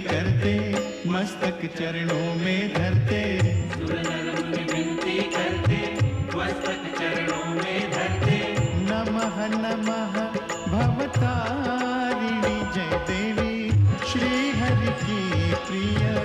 करते, मस्तक चरणों में धरते। करते मस्तक चरणों में धरते नमः नमः, भवतारिणी जय देवी श्री हरि की प्रिय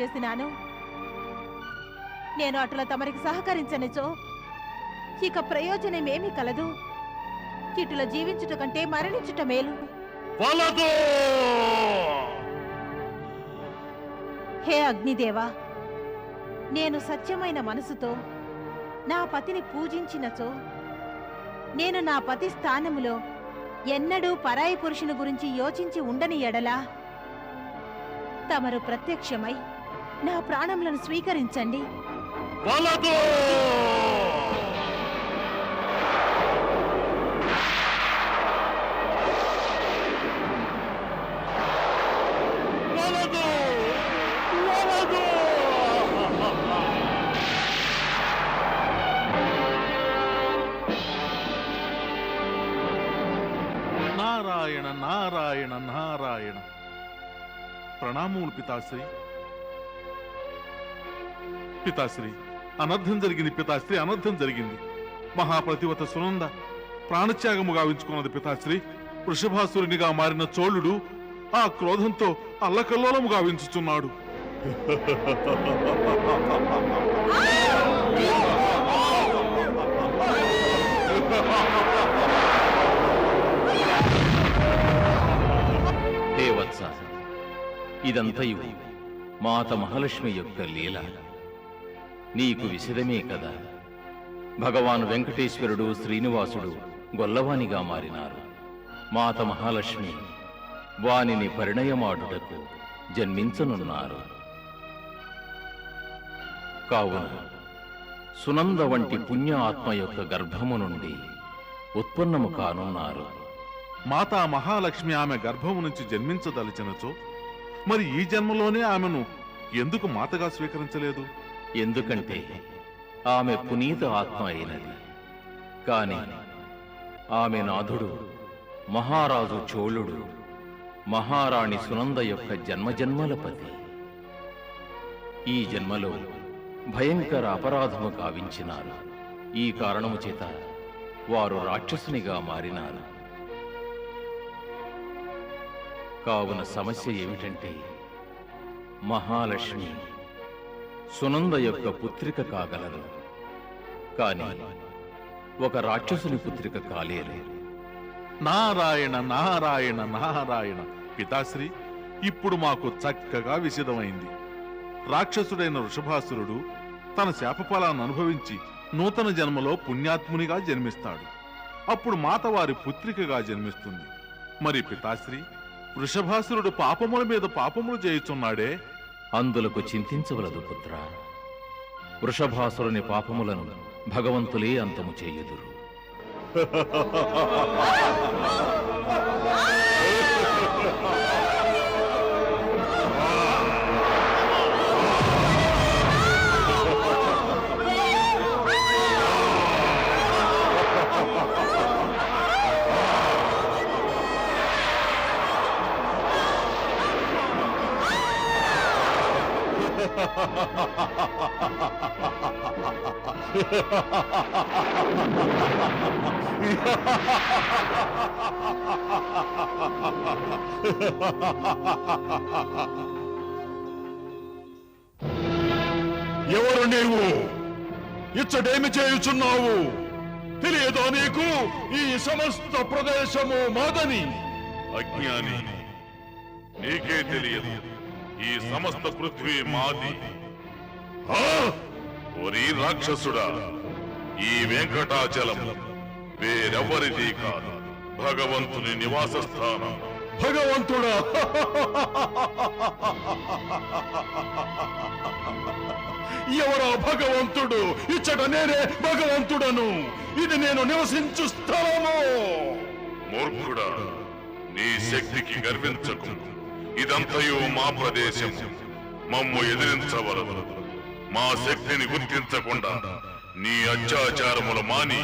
చేసినాను. నేను అటుల తమరికి సహకరించనిచో ఇక ప్రయోజనమేమి కలదు. ఇటుల జీవించుట కంటే మరణించుట మేలు. హే అగ్నిదేవా నేను సత్యమైన మనసుతో నా పతిని పూజించినచో నేను నా పతి స్థానములో ఎన్నడూ పరాయి పురుషుని గురించి యోచించి ఉండని ఎడలా తమరు ప్రత్యక్షమై నా ప్రాణములను స్వీకరించండి. నారాయణ నారాయణ నారాయణ. ప్రణామములు పితాశ్రీ. పితాశ్రీ. అనర్థం జరిగింది పితాశ్రీ అనర్థం జరిగింది. మహాప్రతివత సునంద ప్రాణత్యాగము గావించుకున్నది పితాశ్రీ. వృషభాసురునిగా మారిన చోళుడు ఆ క్రోధంతో అల్లకల్లోలము గావించుచున్నాడు. హే ఇదంతయు మాత మహాలక్ష్మి యొక్క లీల. నీకు విషదమే కదా. భగవాన్ వెంకటేశ్వరుడు శ్రీనివాసుడు గొల్లవానిగా మారినారు. మాత మహాలక్ష్మి వానిని పరిణయమాడుటకు జన్మించనున్నారు. కావున సునంద వంటి పుణ్య ఆత్మ యొక్క గర్భము నుండి ఉత్పన్నము కానున్నారు. మాతా మహాలక్ష్మి ఆమె గర్భము నుంచి జన్మించదలిచినచో మరి ఈ జన్మలోనే ఆమెను ఎందుకు మాతగా స్వీకరించలేదు? ఎందుకంటే ఆమె పునీత ఆత్మ అయినది. కాని ఆమె నాథుడు మహారాజు చోళుడు మహారాణి సునంద యొక్క జన్మజన్మలపతి ఈ జన్మలో భయంకర అపరాధము కావించినారు ఈ కారణము చేత వారు రాక్షసునిగా మారినారు. కావున సమస్య ఏమిటంటే మహాలక్ష్మి సునంద యొక్క పుత్రిక కాగలరు. కాని ఒక రాక్షసుని పుత్రిక కాలేరు. నారాయణ నారాయణ నారాయణ. పితాశ్రీ ఇప్పుడు మాకు చక్కగా విషదమైంది రాక్షసుడైన వృషభాసురుడు తన శాపఫలాన్ని అనుభవించి నూతన జన్మలో పుణ్యాత్మునిగా జన్మిస్తాడు. అప్పుడు మాత వారి పుత్రికగా జన్మిస్తుంది. మరి పితాశ్రీ వృషభాసురుడు పాపముల మీద పాపములు చేయుచున్నాడే? అందులకు చింతించవలదు పుత్ర. వృషభాసురుని పాపములను భగవంతులే అంతము చేయుదురు. ఎవరు నీవు? ఇచ్చటేమి చేయుచున్నావు? తెలియదో నీకు? ఈ సమస్త ప్రదేశము మాదని. అజ్ఞాని నీకే తెలియదు. ఈ సమస్త పృథ్వీ మాది? ఓరి రాక్షసుడా ఈ వెంకటాచలం వేరెవ్వరిది కాదు. భగవంతుని నివాస స్థానం భగవంతుడా! ఎవరా భగవంతుడు? ఇచ్చట నేనే భగవంతుడను. ఇది నేను నివసించు స్థలము. మూర్ఖుడా నీ శక్తికి గర్వించకు. ఇదంతయు మా ప్రదేశము మమ్ము ఎదిరించవలదు మా శక్తిని గుర్తించకుండా నీ అత్యాచారములు మాని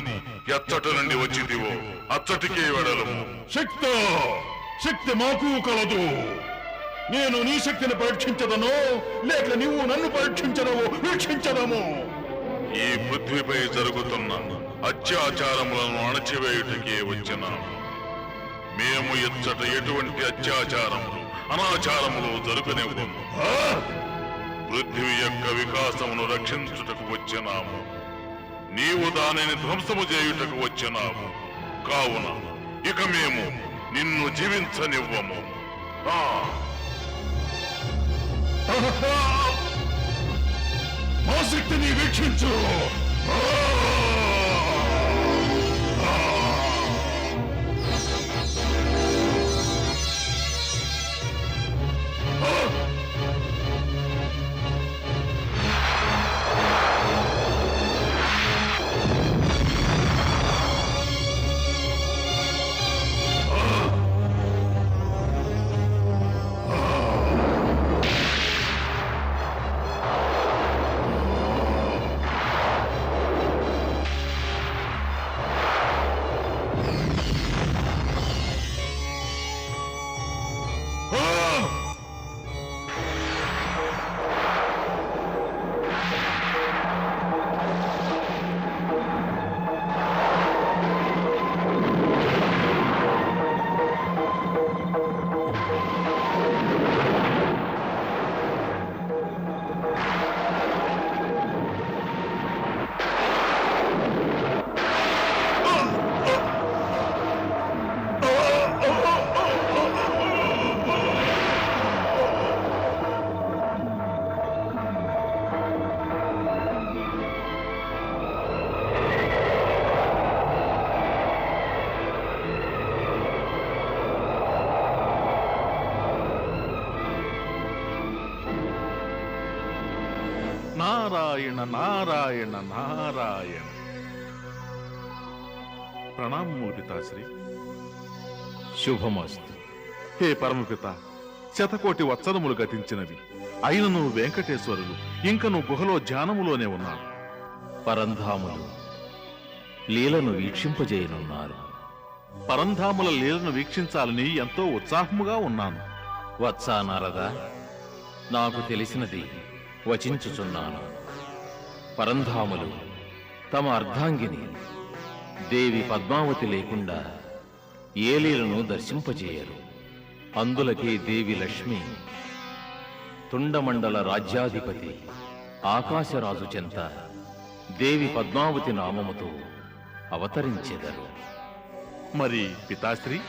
ఎచ్చట నుండి వచ్చిదివో అచ్చటికే వెడలము. శక్తి శక్తి మాకు కలదు. నేను నీ శక్తిని పరీక్షించదను లేక నీవు నన్ను పరీక్షించదవు వీక్షించదము. ఈ పృథ్వీపై జరుగుతున్న అత్యాచారములను అణచివేయుటకే వచ్చినాము మేము ఇచ్చట ఎటువంటి అత్యాచారములు అనాచారములు జరుగునివ్వము ఆ? పృథ్వీ యొక్క వికాసమును రక్షించుటకు వచ్చినాము. నీవు దానిని ధ్వంసము చేయుటకు వచ్చినావు కావున ఇక మేము నిన్ను జీవించనివ్వము. ఆ. మా శక్తిని వీక్షించు. నారాయణ నారాయణ నారాయణ. ప్రణామములు పితాశ్రీ శుభమస్తు. హే పరమపిత శతకోటి వత్సరములు గతించినవి. అయినను వెంకటేశ్వరులు ఇంకను గుహలో ధ్యానములోనే ఉన్నారు. పరంధాములు లీలను వీక్షింపజేయనున్నారు. పరంధాముల లీలను వీక్షించాలని ఎంతో ఉత్సాహముగా ఉన్నాను. వత్సా నారదా నాకు తెలిసినది వచించుచున్నాను. పరంధాములు తమ అర్ధాంగిని దేవి పద్మావతి లేకుండా ఏలీలను దర్శింపజేయరు. అందులకే దేవి లక్ష్మి తుండమండల రాజ్యాధిపతి ఆకాశరాజు చెంత దేవి పద్మావతి నామముతో అవతరించెదరు. మరి పితాశ్రీ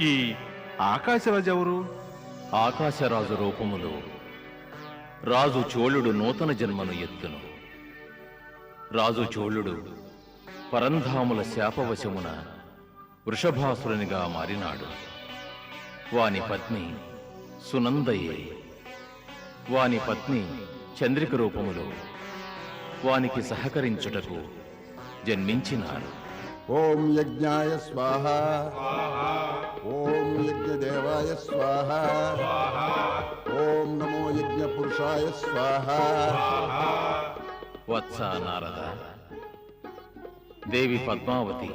ఈ ఆకాశరాజు ఎవరు? ఆకాశరాజు రూపములో రాజు చోళుడు నూతన జన్మను ఎత్తును. రాజు చోళుడు పరంధాముల శాపవశమున వృషభాసురునిగా మారినాడు. వాని పత్ని సునందయే. వాని పత్ని చంద్రిక రూపములో వానికి సహకరించుటకు జన్మించినారు. ఓం యజ్ఞాయ స్వాహ. ఓం యజ్ఞదేవాయ స్వాహ. ఓం నమో యజ్ఞ పురుషాయ స్వాహ. వత్స నారద. దేవి పద్మావతి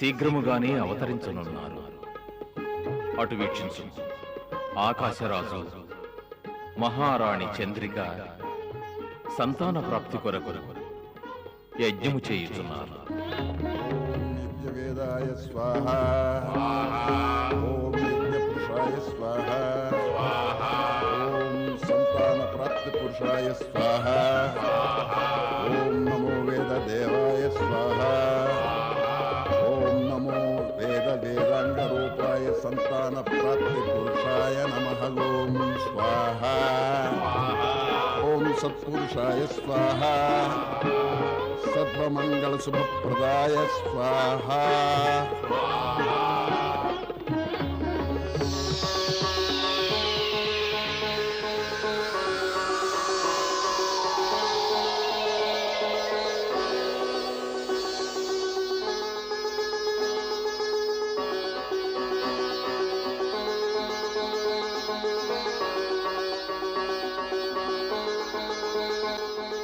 శీఘ్రముగానే అవతరించనున్నారు. అటు వీక్షించు. ఆకాశరాజు మహారాణి చంద్రిక సంతాన ప్రాప్తి కొరకు యజ్ఞము చేయుచున్నారు. స్వాహ. సంతాన ప్రాప్తి పురుషాయ స్వాహ ఓం నమో వేద దేవాయ స్వాహ ఓం నమో వేద వేదాంగ రూపాయ సంతాన ప్రాప్తి పురుషాయ నమ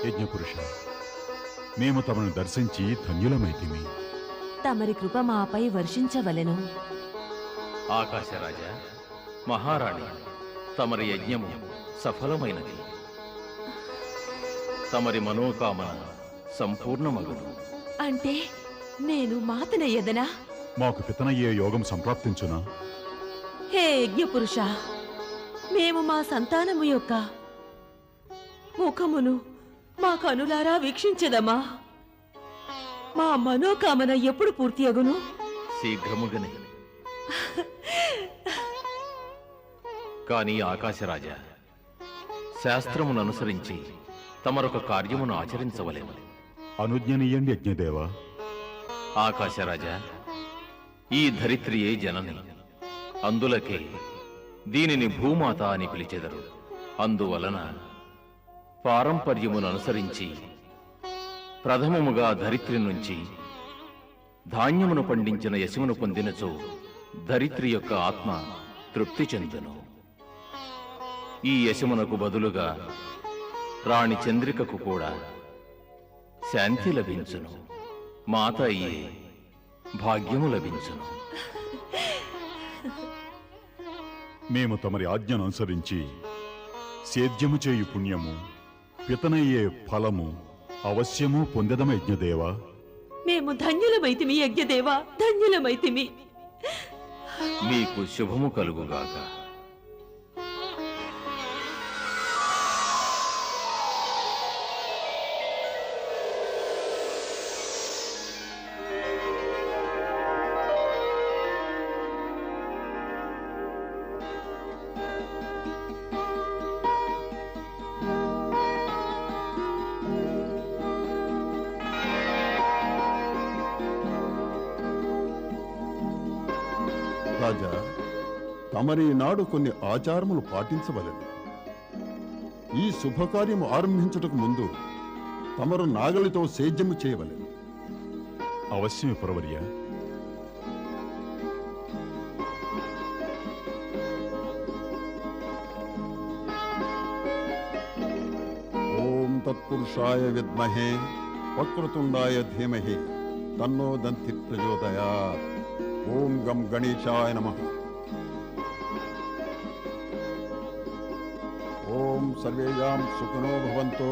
యజ్ఞపురుష మేము తమను దర్శించి ధన్యులమైతిమి. తమరి కృప మాపై వర్షించవలెను. ఆకాశరాజా మహారాణి తమరి యజ్ఞము సఫలమైనది. తమరి మనోకామన సంపూర్ణమగును. అంటే నేను మాతనయ్యదనా మాకు పితనయ్యే యోగం సంప్రాప్తించునా? హే యజ్ఞపురుష మేము మా సంతానము యొక్క ముఖమును మా కనులారా వీక్షించదమా మా మనోకామన ఎప్పుడు పూర్తి అగును శీఘ్రముగనే. కాని ఆకాశరాజా శాస్త్రమును అనుసరించి తమరొక కార్యమును ఆచరించవలేము అనుజ్ఞనీయండి యజ్ఞదేవా. ఆకాశరాజా ఈ ధరిత్రియే జనని. అందులకే దీనిని భూమాత అని పిలిచెదరు. అందువలన పారంపర్యమును అనుసరించి ప్రథమముగా ధరిత్రి నుంచి ధాన్యమును పండించిన యశమును పొందినచో ధరిత్రి యొక్క ఆత్మ తృప్తి చెందును. ఈ యశమునకు బదులుగా రాణి చంద్రికకు కూడా శాంతి లభించును. మాత అయ్యే భాగ్యము లభించును. మేము తమరి ఆజ్ఞను అనుసరించి సేద్యము చేయు పుణ్యము పితనయ్యే ఫలము అవశ్యము పొందదమ యజ్ఞదేవా? మేము ధన్యులమైతిమి యజ్ఞదేవా ధన్యులమైతిమి. మీకు శుభము కలుగుగాక. రాజా తమరి నాడు కొన్ని ఆచారములు పాటించవలెను. ఈ శుభకార్యము ఆరంభించుటకు ముందు తమరు నాగలితో సేద్యము చేయవలెను. అవశ్యమే పురవర్య. ఓం తత్పురుషాయ విద్మహే వక్రతుండాయ ధీమహి తన్నో దంతి ప్రచోదయాత్. ఓం గం గణేశాయ నమః ఓం సర్వేయాం సుఖినో భవంతో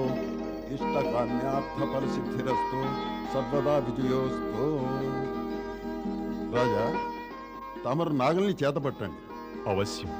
ఇష్టకామ్యార్థ పరిసిద్ధిరస్తు సర్వదా విజయోస్తు రాజా తమరు నాగల్ని చేతపట్టండి అవశ్యం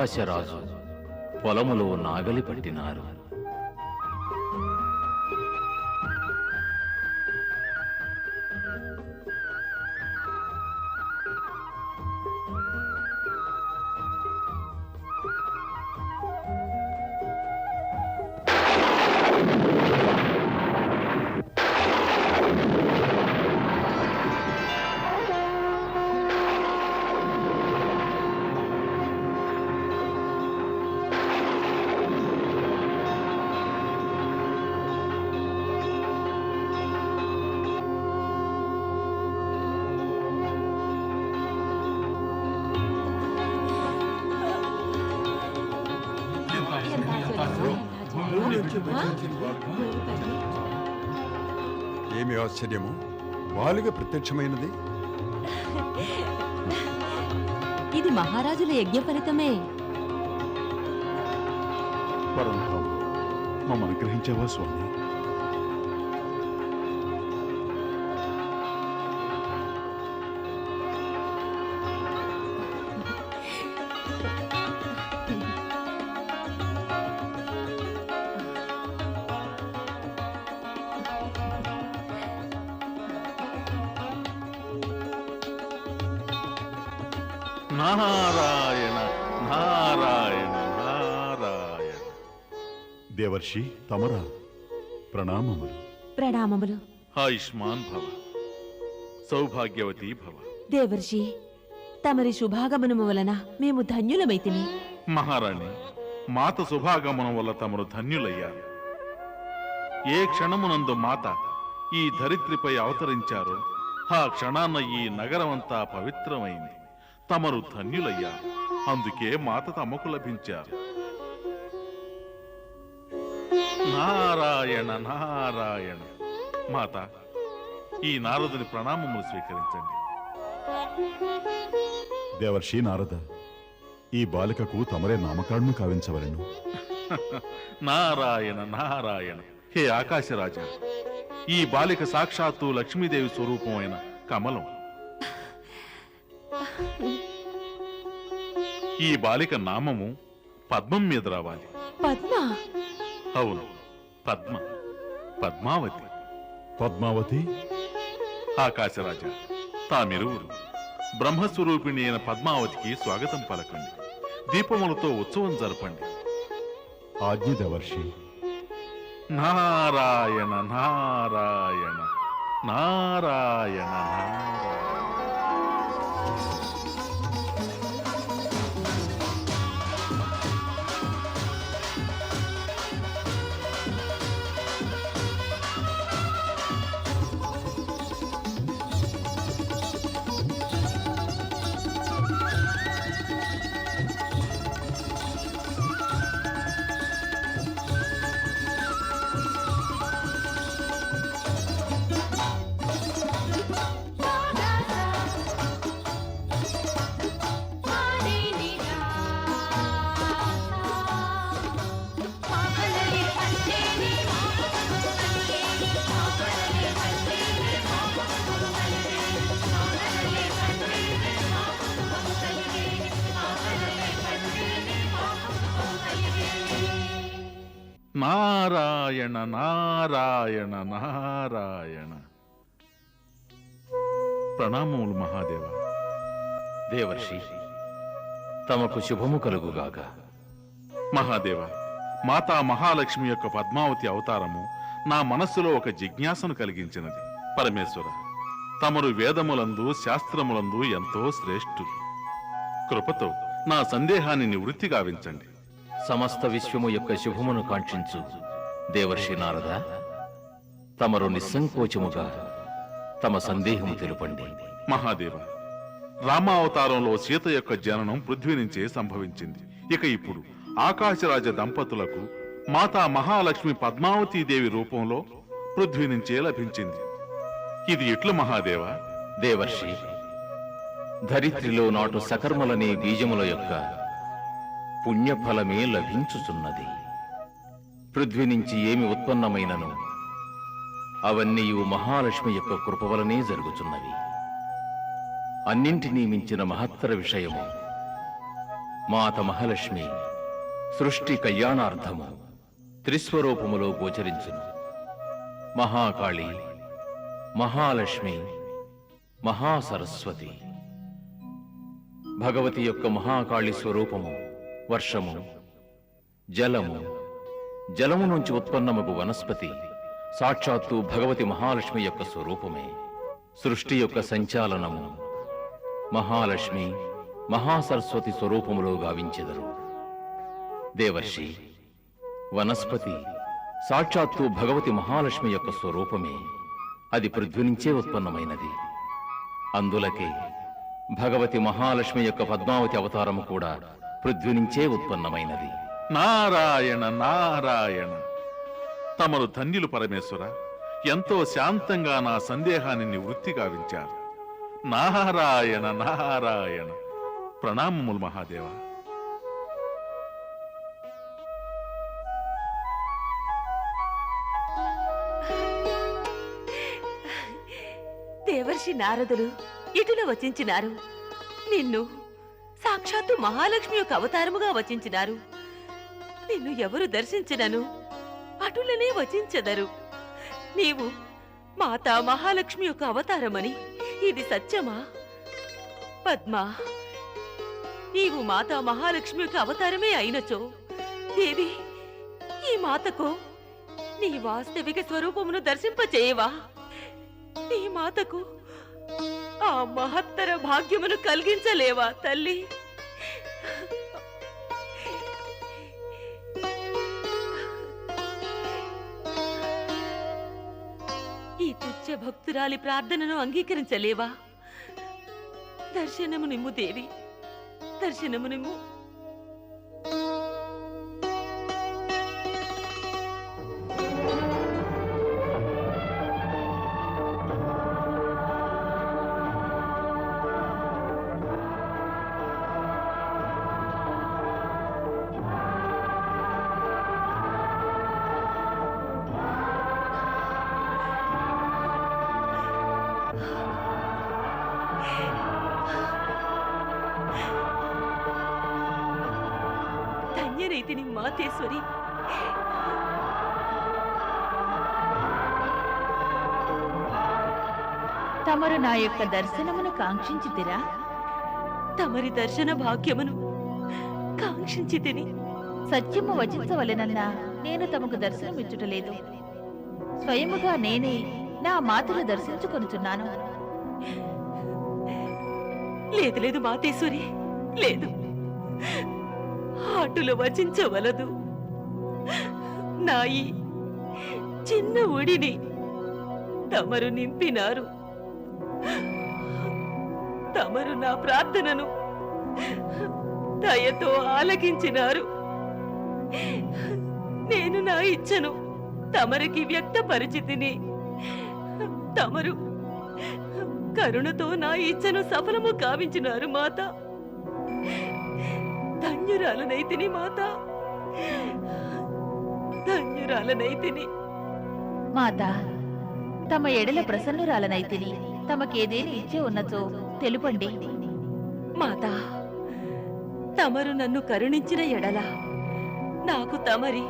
ఆకాశరాజు పొలములో నాగలి పట్టినారు. ఏమి ఆశ్చర్యము? బాలిక ప్రత్యక్షమైనది? ఇది మహారాజుల యజ్ఞ ఫలితమే. పరంధామ మమ్మ అనుగ్రహించావా స్వామి? దేవర్షి తమరా ప్రణామములు. ప్రణామములు. ఆయుష్మాన్ భవ సౌభాగ్యవతి భవ. దేవర్షి తమరి శుభాగమనము వలన మేము ధన్యులమైతిమి. మహారాణి మాత శుభాగమనం వల్ల తమరు ధన్యులయ్యారు. ఏ క్షణమునందు మాత ఈ ధరిత్రిపై అవతరించారో ఆ క్షణాన్న ఈ నగరమంతా పవిత్రమైంది. తమరు ధన్యులయ్యారు. అందుకే మాత తమకు లభించారు. నారాయణ నారాయణ. మాత ఈ నారదుని ప్రణామములు స్వీకరించండి. దేవర్షి నారద ఈ బాలికకు తమరే నామకరణం కావించవలను. నారాయణ నారాయణ. హే ఆకాశరాజా ఈ బాలిక సాక్షాత్తు లక్ష్మీదేవి స్వరూపమైన కమలం. ఈ బాలిక నామము పద్మం మీద రావాలి. పద్మ? అవును. పద్మ పద్మావతి. పద్మావతి? ఆకాశరాజా తామిరువురు. బ్రహ్మస్వరూపిణి అయిన పద్మావతికి స్వాగతం పలకండి. దీపములతో ఉత్సవం జరపండి. ఆజ్ఞ దేవర్షి నారాయణ నారాయణ నారాయణ నారాయణ. నారాయణ నారాయణ నారాయణ. ప్రణామములు మహాదేవ. దేవర్షి తమకు శుభము కలుగుగాక. మహాదేవ మాతా మహాలక్ష్మి యొక్క పద్మావతి అవతారము నా మనస్సులో ఒక జిజ్ఞాసను కలిగించినది. పరమేశ్వర తమరు వేదములందు శాస్త్రములందు ఎంతో శ్రేష్ఠులు. కృపతో నా సందేహాన్ని నివృత్తి గావించండి. సమస్త విశ్వము యొక్క శుభమును కాంక్షించు. దేవర్షి నారద తమరు నిస్సంకోచముగా తమ సందేహము తెలుపండి. మహాదేవ రామావతారంలో సీత యొక్క జననం పృథ్వీ నుంచే సంభవించింది. ఇక ఇప్పుడు ఆకాశరాజ దంపతులకు మాతా మహాలక్ష్మి పద్మావతీదేవి రూపంలో పృథ్వీ నుంచే లభించింది. ఇది ఎట్లు మహాదేవ? దేవర్షి ధరిత్రిలో నాటు సకర్మలనే బీజముల యొక్క పుణ్యఫలమే లభించుచున్నది. పృథ్వీ నుంచి ఏమి ఉత్పన్నమైనను అవన్నీ మహాలక్ష్మి యొక్క కృప వలనే జరుగుచున్నవి. అన్నింటినీ మించిన మహత్తర విషయము మాత మహాలక్ష్మి సృష్టి కళ్యాణార్థము త్రిస్వరూపములో గోచరించును. మహాకాళి మహాలక్ష్మి మహాసరస్వతి. భగవతి యొక్క మహాకాళి స్వరూపము వర్షము జలము జలము నుంచి ఉత్పన్నమగు వనస్పతి సాక్షాత్తు భగవతి మహాలక్ష్మి యొక్క స్వరూపమే. సృష్టి యొక్క సంచాలనము మహాలక్ష్మి మహాసరస్వతి స్వరూపములో గావించెదరు. దేవర్షి వనస్పతి సాక్షాత్తు భగవతి మహాలక్ష్మి యొక్క స్వరూపమే. అది పృథ్వీ నుంచే ఉత్పన్నమైనది. అందులకే భగవతి మహాలక్ష్మి యొక్క పద్మావతి అవతారము కూడా పృథ్వీ నుంచే ఉత్పన్నమైనది. నారాయణ నారాయణ. తమరు ధన్యులు పరమేశ్వర ఎంతో శాంతంగా నా సందేహాన్ని నివృత్తి గావించారు. నారాయణ నారాయణ. ప్రణామములు మహాదేవా. దేవర్షి నారదులు ఇటుల వచించినారు. నిన్ను సాక్షాత్తు మహాలక్ష్మి యొక్క అవతారముగా వచించినారు. నిన్ను ఎవరు దర్శించినను? అటులనే వచించెదరు. నీవు మాతా మహాలక్ష్మి యొక్క అవతారమని ఇది సత్యమా? పద్మా నీవు మాతా మహాలక్ష్మి యొక్క అవతారమే అయినచో దేవి ఈ మాతకు నీ వాస్తవిక స్వరూపమును దర్శింపచేయవా? నీ మాతకు ఆ మహత్తర భాగ్యమును కలిగించలేవా తల్లి? ఈ తుచ్చ భక్తురాలి ప్రార్థనను అంగీకరించలేవా? దర్శనము నిమ్ము దేవి దర్శనము నిమ్ము ధన్యరైతిని మాతేశ్వరి. తమరు నా యొక్క దర్శనమును కాంక్షించితిరా? తమరి దర్శన భాగ్యమును కాంక్షించితిని. సత్యము వచించవలెనన్నా నేను తమకు దర్శనమిచ్చుటలేదు. స్వయముగా నేనే నా మాతను దర్శించుకొనుచున్నాను. లేదు లేదు మాతేశ్వరి. లేదు. ఆటులు వచించవలదు. నాయి చిన్న ఒడిని తమరు నింపినారు. తమరు నా ప్రార్థనను దయతో ఆలకించినారు. నేను నా ఇచ్చను తమరికి వ్యక్తపరిచితిని. తమరు కరుణతో నా ఇచ్చను సఫలము కావించినారు మాత. ధన్యురాలనైతిని మాత. ధన్యురాలనైతిని. మాత తమ ఎడల ప్రసన్నురాలనైతిని తమకేదేని ఇచ్చే ఉన్నచో తెలుపండి. మాత తమరు నన్ను కరుణించిన ఎడల నాకు తమరి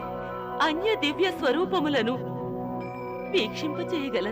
అన్య దివ్య స్వరూపములను వీక్షింపచేయగల